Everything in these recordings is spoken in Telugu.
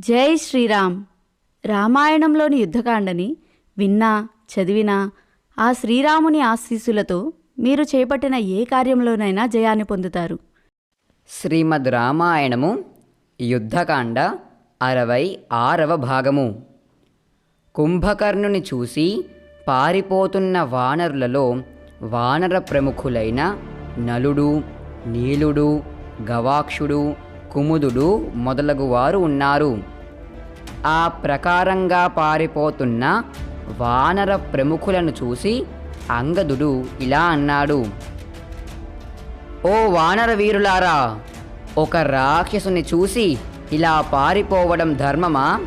జై శ్రీరామ్. రామాయణంలోని యుద్ధకాండని విన్నా చదివినా ఆ శ్రీరాముని ఆశీస్సులతో మీరు చేపట్టిన ఏ కార్యంలోనైనా జయాన్ని పొందుతారు. శ్రీమద్ రామాయణము యుద్ధకాండ అరవై ఆరవ భాగము. కుంభకర్ణుని చూసి పారిపోతున్న వానరులలో వానర ప్రముఖులైన నలుడు నీలుడు గవాక్షుడు కుముదుడు మొదలగువారు ఉన్నారు. ఆ ప్రకారంగా పారిపోతున్న వానర ప్రముఖులను చూసి అంగదుడు ఇలా అన్నాడు ఓ వానర వీరులారా ఒక రాక్షసుని చూసి ఇలా పారిపోవడం ధర్మమా?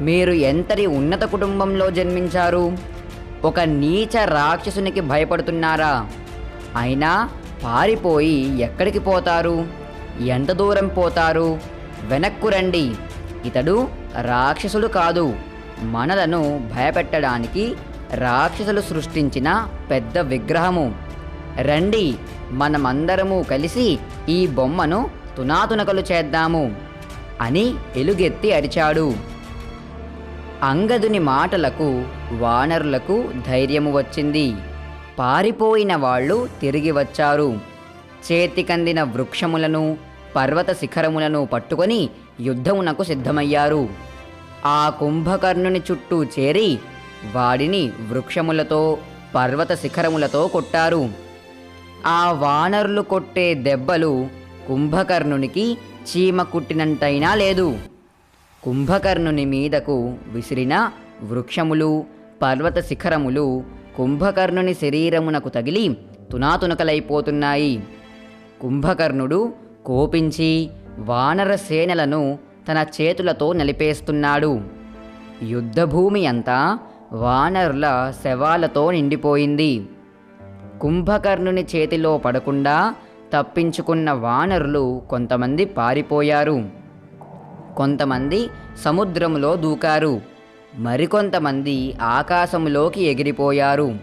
మీరు ఎంతటి ఉన్నత కుటుంబంలో జన్మించారు? ఒక నీచ రాక్షసునికి భయపడుతున్నారా? అయినా పారిపోయి ఎక్కడికి పోతారు? ఎంత దూరం పోతారు. వెనక్కు రండి. ఇతడు రాక్షసుడు కాదు. మనలను భయపెట్టడానికి రాక్షసులు సృష్టించిన పెద్ద విగ్రహము. రండి. మనమందరము కలిసి ఈ బొమ్మను తునాతునకలు చేద్దాము అని ఎలుగెత్తి అరిచాడు. అంగదుని మాటలకు వానరులకు ధైర్యము వచ్చింది. పారిపోయిన వాళ్ళు తిరిగి వచ్చారు. చేతికందిన వృక్షములను పర్వత శిఖరములను పట్టుకొని యుద్ధమునకు సిద్ధమయ్యారు. ఆ కుంభకర్ణుని చుట్టూ చేరి వాడిని వృక్షములతో పర్వత శిఖరములతో కొట్టారు. ఆ వానరులు కొట్టే దెబ్బలు కుంభకర్ణునికి చీమ కుట్టినంతైనా లేదు. కుంభకర్ణుని మీదకు విసిరిన వృక్షములు పర్వత శిఖరములు కుంభకర్ణుని శరీరమునకు తగిలి తునాతునకలైపోతున్నాయి. కుంభకర్ణుడు కోపించి వానర సేనలను తన చేతులతో నలిపేస్తున్నాడు. యుద్ధభూమి అంతా వానరుల శవాలతో నిండిపోయింది. కుంభకర్ణుని చేతిలో పడకుండా తప్పించుకున్న వానరులు కొంతమంది పారిపోయారు. కొంతమంది సముద్రములో దూకారు. మరికొంతమంది ఆకాశములోకి ఎగిరిపోయారు.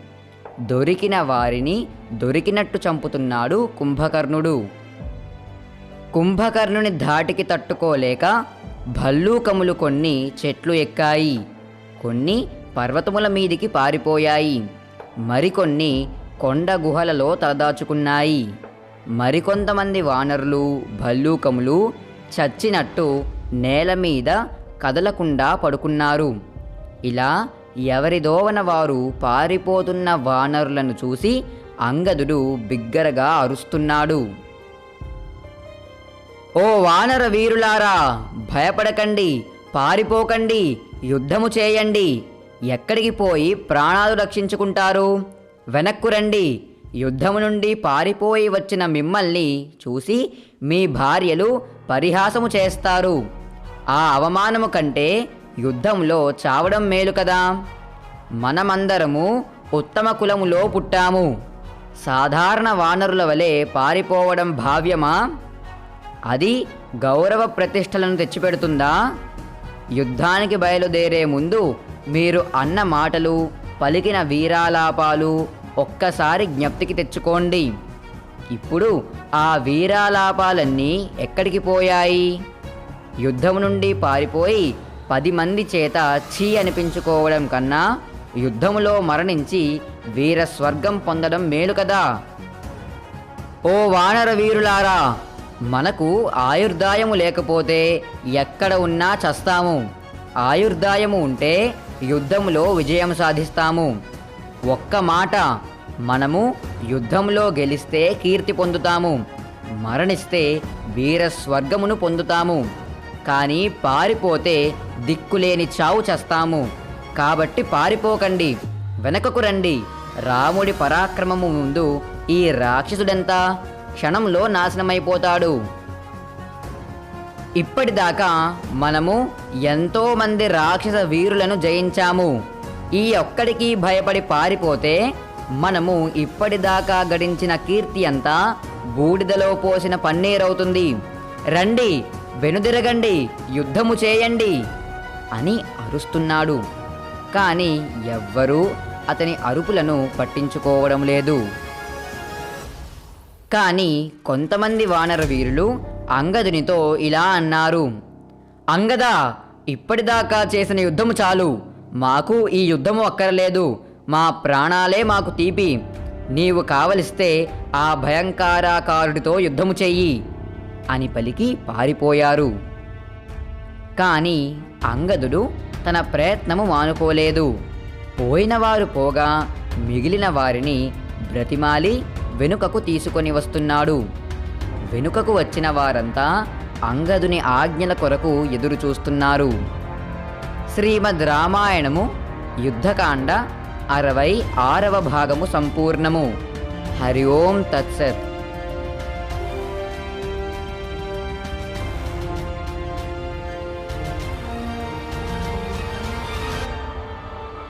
దొరికిన వారిని దొరికినట్టు చంపుతున్నాడు కుంభకర్ణుడు. కుంభకర్ణుని ధాటికి తట్టుకోలేక భల్లూకములు కొన్ని చెట్లు ఎక్కాయి. కొన్ని పర్వతముల మీదికి పారిపోయాయి. మరికొన్ని కొండ గుహలలో తలదాచుకున్నాయి. మరికొంతమంది వానరులు భల్లూకములు చచ్చినట్టు నేల మీద కదలకుండా పడుకున్నారు. ఇలా ఎవరిదోవన వారు పారిపోతున్న వానరులను చూసి అంగదుడు బిగ్గరగా అరుస్తున్నాడు. ఓ వానర వీరులారా భయపడకండి పారిపోకండి యుద్ధము చేయండి. ఎక్కడికి పోయి ప్రాణాలు రక్షించుకుంటారు? వెనక్కు రండి. యుద్ధము నుండి పారిపోయి వచ్చిన మిమ్మల్ని చూసి మీ భార్యలు పరిహాసము చేస్తారు. ఆ అవమానము కంటే యుద్ధంలో చావడం మేలు కదా. మనమందరము ఉత్తమ కులములో పుట్టాము. సాధారణ వానరుల వలె పారిపోవడం భావ్యమా? అది గౌరవ ప్రతిష్టలను తెచ్చిపెడుతుందా? యుద్ధానికి బయలుదేరే ముందు మీరు అన్న మాటలు పలికిన వీరాలాపాలు ఒక్కసారి జ్ఞప్తికి తెచ్చుకోండి. ఇప్పుడు ఆ వీరాలాపాలన్నీ ఎక్కడికి పోయాయి? యుద్ధం నుండి పారిపోయి పది మంది చేత చీ అనిపించుకోవడం కన్నా యుద్ధములో మరణించి వీర స్వర్గం పొందడం మేలు కదా? ఓ వానర వీరులారా మనకు ఆయుర్దాయము లేకపోతే ఎక్కడ ఉన్నా చస్తాము. ఆయుర్దాయము ఉంటే యుద్ధంలో విజయం సాధిస్తాము. ఒక్క మాట మనము యుద్ధంలో గెలిస్తే కీర్తి పొందుతాము. మరణిస్తే వీర స్వర్గమును పొందుతాము. కానీ పారిపోతే దిక్కులేని చావు చస్తాము. కాబట్టి పారిపోకండి వెనకకు రండి. రాముడి పరాక్రమము ముందు ఈ రాక్షసుడెంత? క్షణంలో నాశనమైపోతాడు. ఇప్పటిదాకా మనము ఎంతోమంది రాక్షస వీరులను జయించాము. ఈ ఒక్కడికి భయపడి పారిపోతే మనము ఇప్పటిదాకా గడించిన కీర్తి అంతా బూడిదలో పోసిన పన్నీరవుతుంది. రండి వెనుదిరగండి యుద్ధము చేయండి అని అరుస్తున్నాడు. కానీ ఎవ్వరూ అతని అరుపులను పట్టించుకోవడం లేదు. కానీ కొంతమంది వానర వీరులు అంగదునితో ఇలా అన్నారు అంగద ఇప్పటిదాకా చేసిన యుద్ధము చాలు. మాకు ఈ యుద్ధము అక్కరలేదు. మా ప్రాణాలే మాకు తీపి. నీవు కావలిస్తే ఆ భయంకారాకారుడితో యుద్ధము చెయ్యి అని పలికి పారిపోయారు. కానీ అంగదుడు తన ప్రయత్నము మానుకోలేదు. పోయినవారు పోగా మిగిలిన వారిని బ్రతిమాలి వెనుకకు తీసుకొని వస్తున్నాడు. వెనుకకు వచ్చిన వారంతా అంగదుని ఆజ్ఞల కొరకు ఎదురు చూస్తున్నారు. శ్రీమద్ రామాయణము యుద్ధకాండ అరవై ఆరవ భాగము సంపూర్ణము. హరి ఓం తత్సత్.